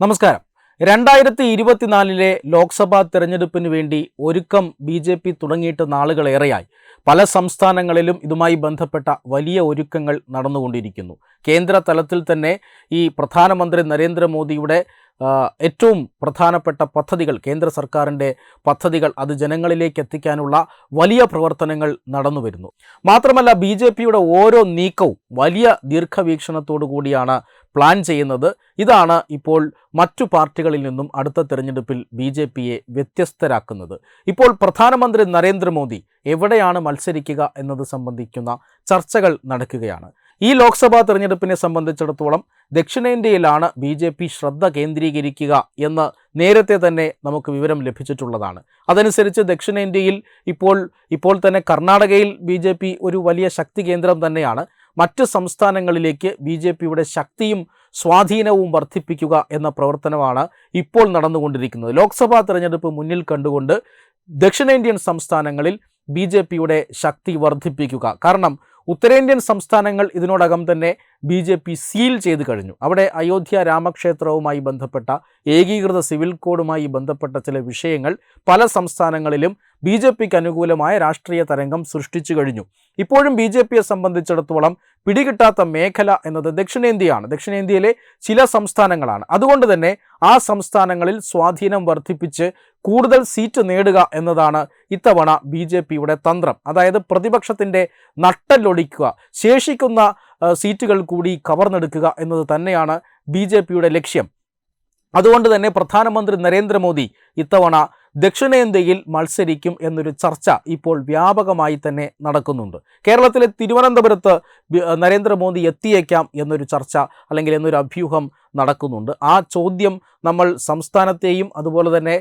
നമസ്കാരം. രണ്ടായിരത്തി ഇരുപത്തിനാലിലെ ലോക്സഭാ തെരഞ്ഞെടുപ്പിന് വേണ്ടി ഒരുക്കം ബി ജെ പി തുടങ്ങിയിട്ട് നാളുകളേറെയായി. പല സംസ്ഥാനങ്ങളിലും ഇതുമായി ബന്ധപ്പെട്ട വലിയ ഒരുക്കങ്ങൾ നടന്നുകൊണ്ടിരിക്കുന്നു. കേന്ദ്ര തലത്തിൽ തന്നെ ഈ പ്രധാനമന്ത്രി നരേന്ദ്രമോദിയുടെ ഏറ്റവും പ്രധാനപ്പെട്ട പദ്ധതികൾ കേന്ദ്ര സർക്കാരിന്റെ പദ്ധതികൾ അത് ജനങ്ങളിലേക്ക് എത്തിക്കാനുള്ള വലിയ പ്രവർത്തനങ്ങൾ നടന്നു വരുന്നു. മാത്രമല്ല ബി ജെ പിയുടെ ഓരോ നീക്കവും വലിയ ദീർഘവീക്ഷണത്തോടു കൂടിയാണ് പ്ലാൻ ചെയ്യുന്നത്. ഇതാണ് ഇപ്പോൾ മറ്റു പാർട്ടികളിൽ നിന്നും അടുത്ത തിരഞ്ഞെടുപ്പിൽ ബി ജെ പിയെ വ്യത്യസ്തരാക്കുന്നത്. ഇപ്പോൾ പ്രധാനമന്ത്രി നരേന്ദ്രമോദി എവിടെയാണ് മത്സരിക്കുക എന്നത് സംബന്ധിക്കുന്ന ചർച്ചകൾ നടക്കുകയാണ്. ഈ ലോക്സഭാ തെരഞ്ഞെടുപ്പിനെ സംബന്ധിച്ചിടത്തോളം ദക്ഷിണേന്ത്യയിലാണ് ബി ജെ പി ശ്രദ്ധ കേന്ദ്രീകരിക്കുക എന്ന് നേരത്തെ തന്നെ നമുക്ക് വിവരം ലഭിച്ചിട്ടുള്ളതാണ്. അതനുസരിച്ച് ദക്ഷിണേന്ത്യയിൽ ഇപ്പോൾ ഇപ്പോൾ തന്നെ കർണാടകയിൽ ബി ജെ പി ഒരു വലിയ ശക്തി കേന്ദ്രം തന്നെയാണ്. മറ്റ് സംസ്ഥാനങ്ങളിലേക്ക് ബി ജെ പിയുടെ ശക്തിയും സ്വാധീനവും വർദ്ധിപ്പിക്കുക എന്ന പ്രവർത്തനമാണ് ഇപ്പോൾ നടന്നുകൊണ്ടിരിക്കുന്നത്. ലോക്സഭാ തെരഞ്ഞെടുപ്പ് മുന്നിൽ കണ്ടുകൊണ്ട് ദക്ഷിണേന്ത്യൻ സംസ്ഥാനങ്ങളിൽ ബി ജെ പിയുടെ ശക്തി വർദ്ധിപ്പിക്കുക. കാരണം ഉത്തരേന്ത്യൻ സംസ്ഥാനങ്ങൾ ഇതിനോടകം തന്നെ ബി ജെ പി സീൽ ചെയ്ത് കഴിഞ്ഞു. അവിടെ അയോധ്യ രാമക്ഷേത്രവുമായി ബന്ധപ്പെട്ട ഏകീകൃത സിവിൽ കോഡുമായി ബന്ധപ്പെട്ട ചില വിഷയങ്ങൾ പല സംസ്ഥാനങ്ങളിലും ബി ജെ പിക്ക് അനുകൂലമായ രാഷ്ട്രീയ തരംഗം സൃഷ്ടിച്ചു കഴിഞ്ഞു. ഇപ്പോഴും ബി ജെ പിയെ സംബന്ധിച്ചിടത്തോളം പിടികിട്ടാത്ത മേഖല എന്നത് ദക്ഷിണേന്ത്യയാണ്. ദക്ഷിണേന്ത്യയിലെ ചില സംസ്ഥാനങ്ങളാണ്. അതുകൊണ്ട് തന്നെ ആ സംസ്ഥാനങ്ങളിൽ സ്വാധീനം വർദ്ധിപ്പിച്ച് കൂടുതൽ സീറ്റ് നേടുക എന്നതാണ് ഇത്തവണ ബി ജെ പിയുടെ തന്ത്രം. അതായത് പ്രതിപക്ഷത്തിന്റെ നട്ടലൊടിക്കുക ശേഷിക്കുന്ന സീറ്റുകൾ കൂടി കവർന്നെടുക്കുക എന്നത് തന്നെയാണ് ബി ലക്ഷ്യം. അതുകൊണ്ട് തന്നെ പ്രധാനമന്ത്രി നരേന്ദ്രമോദി ഇത്തവണ ദക്ഷിണേന്ത്യയിൽ മത്സരിക്കും എന്നൊരു ചർച്ച ഇപ്പോൾ വ്യാപകമായി തന്നെ നടക്കുന്നുണ്ട്. കേരളത്തിലെ തിരുവനന്തപുരത്ത് നരേന്ദ്രമോദി എത്തിയേക്കാം എന്നൊരു ചർച്ച അല്ലെങ്കിൽ എന്നൊരു അഭ്യൂഹം നടക്കുന്നുണ്ട്. ആ ചോദ്യം നമ്മൾ സംസ്ഥാനത്തെയും അതുപോലെ തന്നെ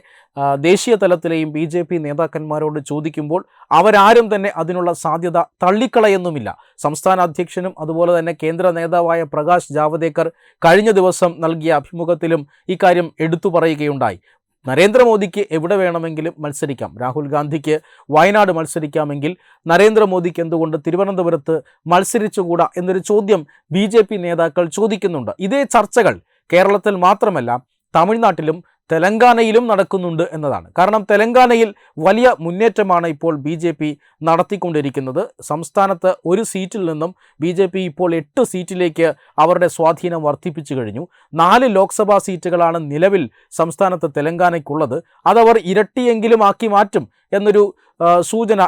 ദേശീയ തലത്തിലെയും ബി ജെ പി നേതാക്കന്മാരോട് ചോദിക്കുമ്പോൾ അവരാരും തന്നെ അതിനുള്ള സാധ്യത തള്ളിക്കളയൊന്നുമില്ല. സംസ്ഥാന അധ്യക്ഷനും അതുപോലെ തന്നെ കേന്ദ്ര നേതാവായ പ്രകാശ് ജാവദേക്കർ കഴിഞ്ഞ ദിവസം നൽകിയ അഭിമുഖത്തിലും ഇക്കാര്യം എടുത്തു പറയുകയുണ്ടായി. നരേന്ദ്രമോദിക്ക് എവിടെ വേണമെങ്കിലും മത്സരിക്കാം. രാഹുൽ ഗാന്ധിക്ക് വയനാട് മത്സരിക്കാമെങ്കിൽ നരേന്ദ്രമോദിക്ക് എന്തുകൊണ്ട് തിരുവനന്തപുരത്ത് മത്സരിച്ചുകൂടാ എന്നൊരു ചോദ്യം ബി നേതാക്കൾ ചോദിക്കുന്നുണ്ട്. ഇതേ ചർച്ചകൾ കേരളത്തിൽ മാത്രമല്ല തമിഴ്നാട്ടിലും തെലങ്കാനയിലും നടക്കുന്നുണ്ട് എന്നതാണ്. കാരണം തെലങ്കാനയിൽ വലിയ മുന്നേറ്റമാണ് ഇപ്പോൾ ബി ജെ പി നടത്തിക്കൊണ്ടിരിക്കുന്നത്. സംസ്ഥാനത്ത് ഒരു സീറ്റിൽ നിന്നും ബി ജെ പി ഇപ്പോൾ എട്ട് സീറ്റിലേക്ക് അവരുടെ സ്വാധീനം വർദ്ധിപ്പിച്ചു കഴിഞ്ഞു. നാല് ലോക്സഭാ സീറ്റുകളാണ് നിലവിൽ സംസ്ഥാനത്ത് തെലങ്കാനയ്ക്കുള്ളത്. അതവർ ഇരട്ടിയെങ്കിലും ആക്കി മാറ്റും എന്നൊരു സൂചന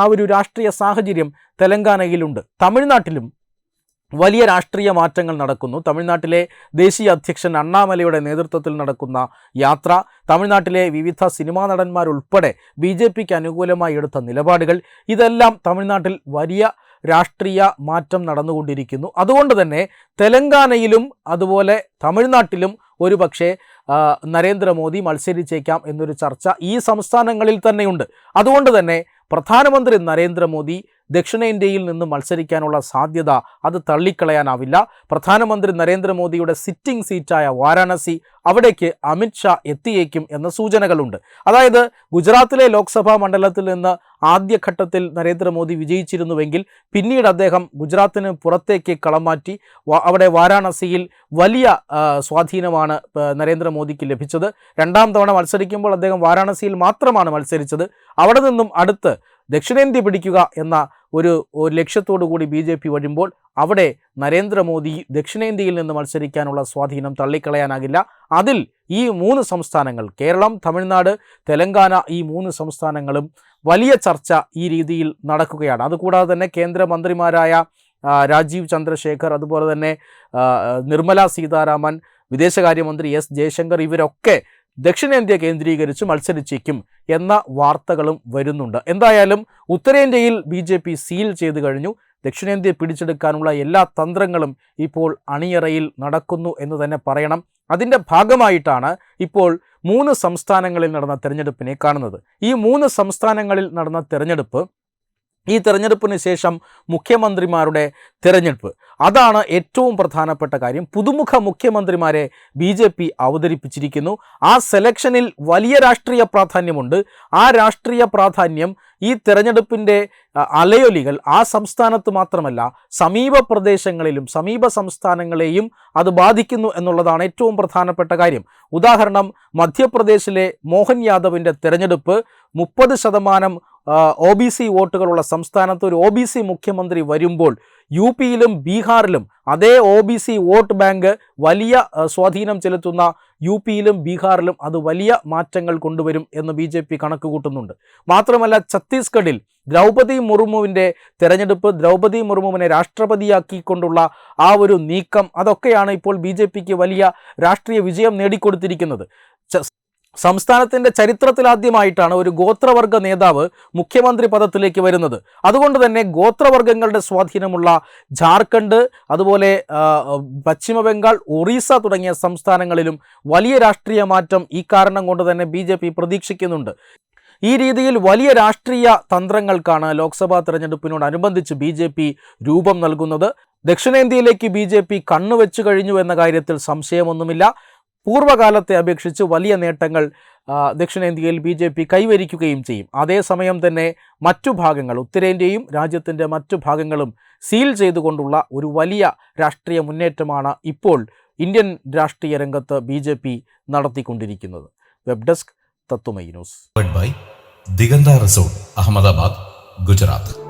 ആ ഒരു രാഷ്ട്രീയ സാഹചര്യം തെലങ്കാനയിലുണ്ട്. തമിഴ്നാട്ടിലും വലിയ രാഷ്ട്രീയ മാറ്റങ്ങൾ നടക്കുന്നു. തമിഴ്നാട്ടിലെ ദേശീയ അധ്യക്ഷൻ അണ്ണാമലയുടെ നേതൃത്വത്തിൽ നടക്കുന്ന യാത്ര തമിഴ്നാട്ടിലെ വിവിധ സിനിമാ നടന്മാരുൾപ്പെടെ ബി ജെ പിക്ക് അനുകൂലമായി എടുത്ത നിലപാടുകൾ ഇതെല്ലാം തമിഴ്നാട്ടിൽ വലിയ രാഷ്ട്രീയ മാറ്റം നടന്നുകൊണ്ടിരിക്കുന്നു. അതുകൊണ്ട് തന്നെ തെലങ്കാനയിലും അതുപോലെ തമിഴ്നാട്ടിലും ഒരു പക്ഷേ നരേന്ദ്രമോദി മത്സരിച്ചേക്കാം എന്നൊരു ചർച്ച ഈ സംസ്ഥാനങ്ങളിൽ തന്നെയുണ്ട്. അതുകൊണ്ട് തന്നെ പ്രധാനമന്ത്രി നരേന്ദ്രമോദി ദക്ഷിണേന്ത്യയിൽ നിന്ന് മത്സരിക്കാനുള്ള സാധ്യത അത് തള്ളിക്കളയാനാവില്ല. പ്രധാനമന്ത്രി നരേന്ദ്രമോദിയുടെ സിറ്റിംഗ് സീറ്റായ വാരാണസി അവിടേക്ക് അമിത്ഷാ എത്തിയേക്കും എന്ന സൂചനകളുണ്ട്. അതായത് ഗുജറാത്തിലെ ലോക്സഭാ മണ്ഡലത്തിൽ നിന്ന് ആദ്യഘട്ടത്തിൽ നരേന്ദ്രമോദി വിജയിച്ചിരുന്നുവെങ്കിൽ പിന്നീട് അദ്ദേഹം ഗുജറാത്തിന് പുറത്തേക്ക് കളം മാറ്റി അവിടെ വാരാണസിയിൽ വലിയ സ്വാധീനമാണ് നരേന്ദ്രമോദിക്ക് ലഭിച്ചത്. രണ്ടാം തവണ മത്സരിക്കുമ്പോൾ അദ്ദേഹം വാരാണസിയിൽ മാത്രമാണ് മത്സരിച്ചത്. അവിടെ നിന്നും അടുത്ത് ദക്ഷിണേന്ത്യ പിടിക്കുക എന്ന ഒരു ലക്ഷ്യത്തോടു കൂടി ബി ജെ പി വരുമ്പോൾ അവിടെ നരേന്ദ്രമോദി ദക്ഷിണേന്ത്യയിൽ നിന്ന് മത്സരിക്കാനുള്ള സ്വാധീനം തള്ളിക്കളയാനാകില്ല. അതിൽ ഈ മൂന്ന് സംസ്ഥാനങ്ങൾ കേരളം തമിഴ്നാട് തെലങ്കാന ഈ മൂന്ന് സംസ്ഥാനങ്ങളും വലിയ ചർച്ച ഈ രീതിയിൽ നടക്കുകയാണ്. അതുകൂടാതെ തന്നെ കേന്ദ്രമന്ത്രിമാരായ രാജീവ് ചന്ദ്രശേഖർ അതുപോലെ തന്നെ നിർമ്മല സീതാരാമൻ വിദേശകാര്യമന്ത്രി എസ് ജയശങ്കർ ഇവരൊക്കെ ദക്ഷിണേന്ത്യ കേന്ദ്രീകരിച്ച് മത്സരിച്ചേക്കും എന്ന വാർത്തകളും വരുന്നുണ്ട്. എന്തായാലും ഉത്തരേന്ത്യയിൽ ബി ജെ പി സീൽ ചെയ്തു കഴിഞ്ഞു. ദക്ഷിണേന്ത്യ പിടിച്ചെടുക്കാനുള്ള എല്ലാ തന്ത്രങ്ങളും ഇപ്പോൾ അണിയറയിൽ നടക്കുന്നു എന്ന് തന്നെ പറയണം. അതിന്റെ ഭാഗമായിട്ടാണ് ഇപ്പോൾ മൂന്ന് സംസ്ഥാനങ്ങളിൽ നടന്ന തെരഞ്ഞെടുപ്പിനെ കാണുന്നത്. ഈ മൂന്ന് സംസ്ഥാനങ്ങളിൽ നടന്ന തെരഞ്ഞെടുപ്പ് ഈ തെരഞ്ഞെടുപ്പിന് ശേഷം മുഖ്യമന്ത്രിമാരുടെ തിരഞ്ഞെടുപ്പ്. അതാണ് ഏറ്റവും പ്രധാനപ്പെട്ട കാര്യം. പുതുമുഖ മുഖ്യമന്ത്രിമാരെ ബി ജെ പി അവതരിപ്പിച്ചിരിക്കുന്നു. ആ സെലക്ഷനിൽ വലിയ രാഷ്ട്രീയ പ്രാധാന്യമുണ്ട്. ആ രാഷ്ട്രീയ പ്രാധാന്യം ഈ തെരഞ്ഞെടുപ്പിന്റെ അലയൊലികൾ ആ സംസ്ഥാനത്ത് മാത്രമല്ല സമീപ പ്രദേശങ്ങളിലും സമീപ സംസ്ഥാനങ്ങളെയും അത് ബാധിക്കുന്നു എന്നുള്ളതാണ് ഏറ്റവും പ്രധാനപ്പെട്ട കാര്യം. ഉദാഹരണം മധ്യപ്രദേശിലെ മോഹൻ യാദവിന്റെ തിരഞ്ഞെടുപ്പ് മുപ്പത് ശതമാനം ഒ ബി സി വോട്ടുകളുള്ള സംസ്ഥാനത്ത് ഒരു ഒ ബി സി മുഖ്യമന്ത്രി വരുമ്പോൾ യു പിയിലും ബീഹാറിലും അതേ O B C vote bank വലിയ സ്വാധീനം ചെലുത്തുന്ന യു പിയിലും ബീഹാറിലും അത് വലിയ മാറ്റങ്ങൾ കൊണ്ടുവരും എന്ന് ബി ജെ പി കണക്ക് കൂട്ടുന്നുണ്ട് മാത്രമല്ല ഛത്തീസ്ഗഡിൽ ദ്രൗപദി മുർമുവിന്റെ തെരഞ്ഞെടുപ്പ് ദ്രൗപദി മുർമുവിനെ രാഷ്ട്രപതിയാക്കിക്കൊണ്ടുള്ള ആ ഒരു നീക്കം അതൊക്കെയാണ് ഇപ്പോൾ ബി വലിയ രാഷ്ട്രീയ വിജയം നേടിക്കൊടുത്തിരിക്കുന്നത്. സംസ്ഥാനത്തിന്റെ ചരിത്രത്തിലാദ്യമായിട്ടാണ് ഒരു ഗോത്രവർഗ നേതാവ് മുഖ്യമന്ത്രി പദത്തിലേക്ക് വരുന്നത്. അതുകൊണ്ട് തന്നെ ഗോത്രവർഗങ്ങളുടെ സ്വാധീനമുള്ള ജാർഖണ്ഡ് അതുപോലെ പശ്ചിമ ബംഗാൾ ഒറീസ തുടങ്ങിയ സംസ്ഥാനങ്ങളിലും വലിയ രാഷ്ട്രീയ മാറ്റം ഈ കാരണം കൊണ്ട് തന്നെ ബി പ്രതീക്ഷിക്കുന്നുണ്ട്. ഈ രീതിയിൽ വലിയ രാഷ്ട്രീയ തന്ത്രങ്ങൾക്കാണ് ലോക്സഭാ തെരഞ്ഞെടുപ്പിനോടനുബന്ധിച്ച് ബി ജെ പി രൂപം നൽകുന്നത്. ദക്ഷിണേന്ത്യയിലേക്ക് ബി ജെ പി കണ്ണുവെച്ചു കഴിഞ്ഞു എന്ന കാര്യത്തിൽ സംശയമൊന്നുമില്ല. പൂർവകാലത്തെ അപേക്ഷിച്ച് വലിയ നേട്ടങ്ങൾ ദക്ഷിണേന്ത്യയിൽ ബി ജെ പി കൈവരിക്കുകയും ചെയ്യും. അതേസമയം തന്നെ മറ്റു ഭാഗങ്ങൾ ഉത്തരേന്ത്യയും രാജ്യത്തിന്റെ മറ്റു ഭാഗങ്ങളും സീൽ ചെയ്തുകൊണ്ടുള്ള ഒരു വലിയ രാഷ്ട്രീയ മുന്നേറ്റമാണ് ഇപ്പോൾ ഇന്ത്യൻ രാഷ്ട്രീയ രംഗത്ത് ബി ജെ പി നടത്തിക്കൊണ്ടിരിക്കുന്നത്. വെബ് ഡെസ്ക് തത്വമൈ ന്യൂസ്. ദിഗന്ത റിസോർട്ട് അഹമ്മദാബാദ് ഗുജറാത്ത്.